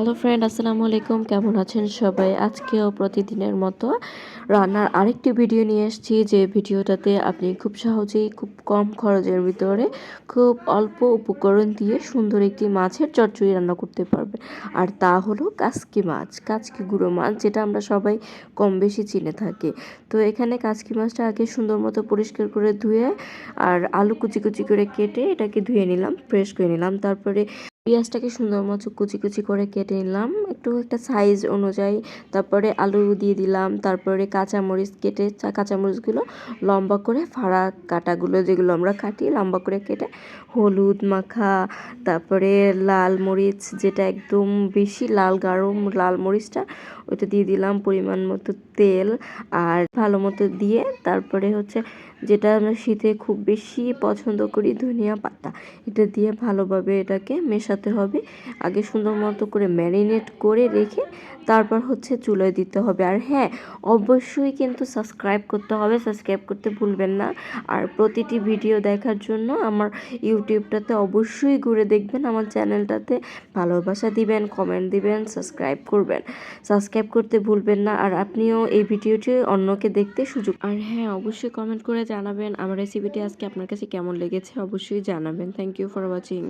Hello friend আসসালামু আলাইকুম কেমন আছেন সবাই? আজকেও প্রতিদিনের মতো রান্নার আরেকটি ভিডিও নিয়ে এসেছি। যে ভিডিওটাতে আপনি খুব সহজেই খুব কম খরচের ভিতরে খুব অল্প উপকরণ দিয়ে সুন্দর একটি মাছের চচ্চড়ি রান্না করতে পারবেন। আর তা হলো কাসকি মাছ। কাচকি গুঁড়ো মাছ, যেটা আমরা সবাই কম বেশি চিনে থাকি। তো এখানে কাচকি মাছটা আগে সুন্দর মতো পরিষ্কার করে ধুয়ে আর আলু কুচি কুচি করে কেটে এটাকে ধুয়ে নিলাম ফ্রেশ করে নিলাম। তারপরে পেঁয়াজটাকে সুন্দর মতো কুচি কুচি করে কেটে নিলাম। একটু একটা সাইজ অনুযায়ী তারপরে আলু দিয়ে দিলাম, তারপরে কাঁচামরিচ কেটে কাঁচামরিচগুলো লম্বা করে ফাড়া কাটাগুলো যেগুলো আমরা কাটি লম্বা করে কেটে হলুদ মাখা, তারপরে লাল মরিচ যেটা একদম বেশি লাল গাঢ় লাল মরিচটা ওইটা দিয়ে দিলাম পরিমাণ মতো তেল আর ভালো মতো দিয়ে তারপরে হচ্ছে যেটা আমরা শীতে খুব বেশি পছন্দ করি ধনিয়া পাতা, এটা দিয়ে ভালোভাবে এটাকে মেশাতে হবে। আগে সুন্দর মতো করে ম্যারিনেট করে রেখে তারপর হচ্ছে চুলোয় দিতে হবে। আর হ্যাঁ অবশ্যই কিন্তু সাবস্ক্রাইব করতে হবে। সাবস্ক্রাইব করতে ভুলবেন না। আর প্রতিটি ভিডিও দেখার জন্য আমার ইউটিউবটাতে অবশ্যই ঘুরে দেখবেন। আমার চ্যানেলটাতে ভালোবাসা দিবেন, কমেন্ট দিবেন, সাবস্ক্রাইব করবেন। সাবস্ক্রাইব করতে ভুলবেন না। আর আপনিও এই ভিডিওটি অন্যকে দেখতে সুযোগ আর হ্যাঁ অবশ্যই কমেন্ট করে জানাবেন। আমার রেসিপিটি আজকে আপনার কাছে কেমন লেগেছে অবশ্যই জানাবেন। Thank you for watching